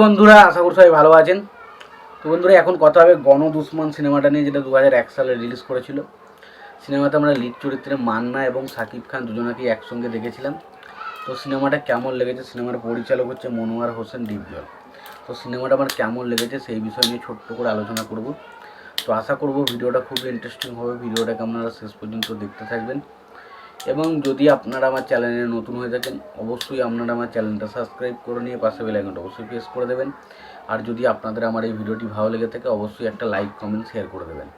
বন্ধুরা, আশা করি সবাই ভালো আছেন। তো বন্ধুরা, এখন কথা হবে গণ দুশ্মন সিনেমাটা নিয়ে, যেটা দু হাজার এক সালে রিলিজ করেছিল। সিনেমাতে আমরা লিড চরিত্রে মান্না এবং সাকিব খান দুজনাকেই একসঙ্গে দেখেছিলাম। তো সিনেমাটা কেমন লেগেছে? সিনেমার পরিচালক হচ্ছে মনোয়ার হোসেন ডিপজল। তো সিনেমাটা আমার কেমন লেগেছে সেই বিষয় নিয়ে ছোট্ট করে আলোচনা করব। তো আশা করব ভিডিওটা খুব ইন্টারেস্টিং হবে। ভিডিওটাকে আপনারা শেষ পর্যন্ত দেখতে থাকবেন। এবং যদি আপনারা আমার চ্যানেলে নতুন হয়ে থাকেন, অবশ্যই আপনারা আমার চ্যানেলটা সাবস্ক্রাইব করে নিয়ে পাশে বেল আইকনটা অবশ্যই প্রেস করে দেবেন। আর যদি আপনাদের আমার এই ভিডিওটি ভালো লেগে থাকে, অবশ্যই একটা লাইক, কমেন্ট, শেয়ার করে দেবেন।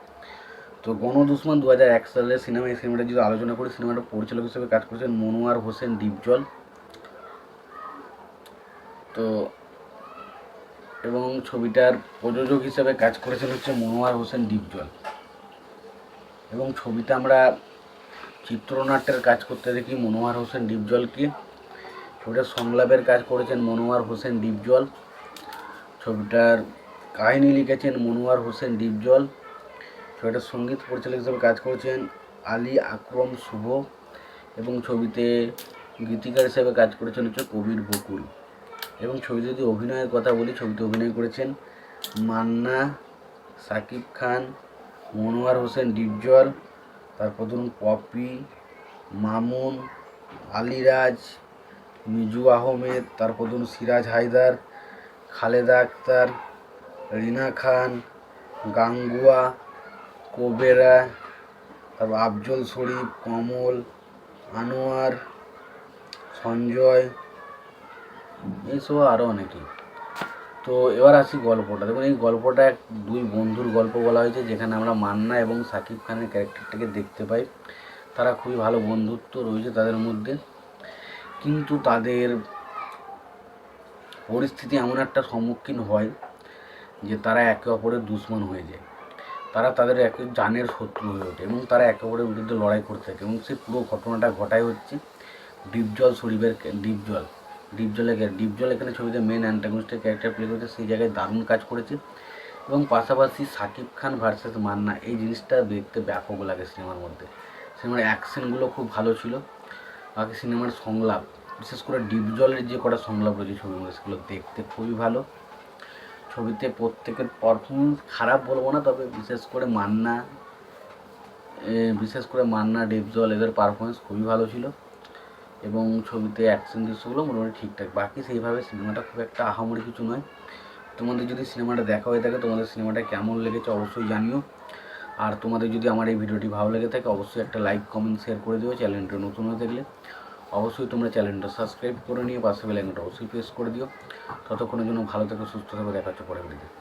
তো গণদুশ্মন দু হাজার এক সালের সিনেমা, এই সিনেমাটা যদি আলোচনা করি, সিনেমাটা পরিচালক হিসেবে কাজ করেছেন মনোয়ার হোসেন ডিপজল তো এবং ছবিটার প্রযোজক হিসেবে কাজ করেছেন হচ্ছে মনোয়ার হোসেন ডিপজল এবং ছবিতে আমরা চিত্রনাট্যের কাজ করতে দেখি মনোয়ার হোসেন ডিপজলকে ছবিটার সংলাপের কাজ করেছেন মনোয়ার হোসেন ডিপজল। ছবিটার কাহিনী লিখেছেন মনোয়ার হোসেন ডিপজল। ছবিটার সংগীত পরিচালক হিসেবে কাজ করেছেন আলী আকরম শুভ। এবং ছবিতে গীতিকার হিসেবে কাজ করেছেন হচ্ছে কবির বকুল। এবং ছবিতে যদি অভিনয়ের কথা বলি, ছবিতে অভিনয় করেছেন মান্না, সাকিব খান, মনোয়ার হোসেন ডিপজল। তারপর ধরুন পপি মামুন, আলিরাজ, মিজু আহমেদ, তারপর ধরুন সিরাজ হায়দার, খালেদা আক্তার, রিনা খান, গাঙ্গুয়া, কোবেরা, তারপর আফজল শরীফ, কমল, আনোয়ার, সঞ্জয় এইসব আরও অনেকেই। তো এবার আসি গল্পটা। দেখুন, এই গল্পটা এক দুই বন্ধুর গল্প বলা হয়েছে, যেখানে আমরা মান্না এবং সাকিব খানের ক্যারেক্টারটাকে দেখতে পাই। তারা খুবই ভালো বন্ধুত্ব রয়েছে তাদের মধ্যে। কিন্তু তাদের পরিস্থিতি এমন একটা সম্মুখীন হয় যে তারা একে অপরের দুশ্মন হয়ে যায়। তারা তাদের একে জানের শত্রু হয়ে ওঠে এবং তারা একে অপরের বিরুদ্ধে লড়াই করতে থাকে এবং সেই পুরো ঘটনাটা ঘটায় হচ্ছে ডিপজল শরীফের ডিপজল। ডিপজলের ডিপজল এখানে ছবিতে মেন অ্যান্টাগনিস্টের ক্যারেক্টার প্লে করেছে। সেই জায়গায় দারুণ কাজ করেছে। এবং পাশাপাশি সাকিব খান ভার্সেস মান্না, এই জিনিসটা দেখতে ব্যাপক লাগে সিনেমার মধ্যে। সিনেমার অ্যাকশনগুলো খুব ভালো ছিল। বাকি সিনেমার সংলাপ, বিশেষ করে ডিপজলের যে কটা সংলাপ রয়েছে ছবির মধ্যে, সেগুলো দেখতে খুবই ভালো। ছবিতে প্রত্যেকের পারফরমেন্স খারাপ বলব না, তবে বিশেষ করে মান্না বিশেষ করে মান্না, ডিপ ডিপজল এদের পারফরমেন্স খুবই ভালো ছিল। এবং ছবিতে অ্যাকশন দৃশ্যগুলো মোটামুটি ঠিকঠাক। বাকি সেইভাবে সিনেমাটা খুব একটা আহামরি কিছু নয়। তোমাদের যদি সিনেমাটা দেখা হয়ে থাকে, তোমাদের সিনেমাটা কেমন লেগেছে অবশ্যই জানিও। আর তোমাদের যদি আমার এই ভিডিওটি ভালো লেগে থাকে, অবশ্যই একটা লাইক কমেন্ট শেয়ার করে দিও চ্যানেলটা নতুন হয়ে থাকলে। অবশ্যই তোমরা চ্যানেলটা সাবস্ক্রাইব করে নিয়ে পাশে বেলাইনটা অবশ্যই প্রেস করে দিও। ততক্ষণের জন্য ভালো থেকো, সুস্থ থাকো, দেখা হচ্ছে পরে ভিডিওতে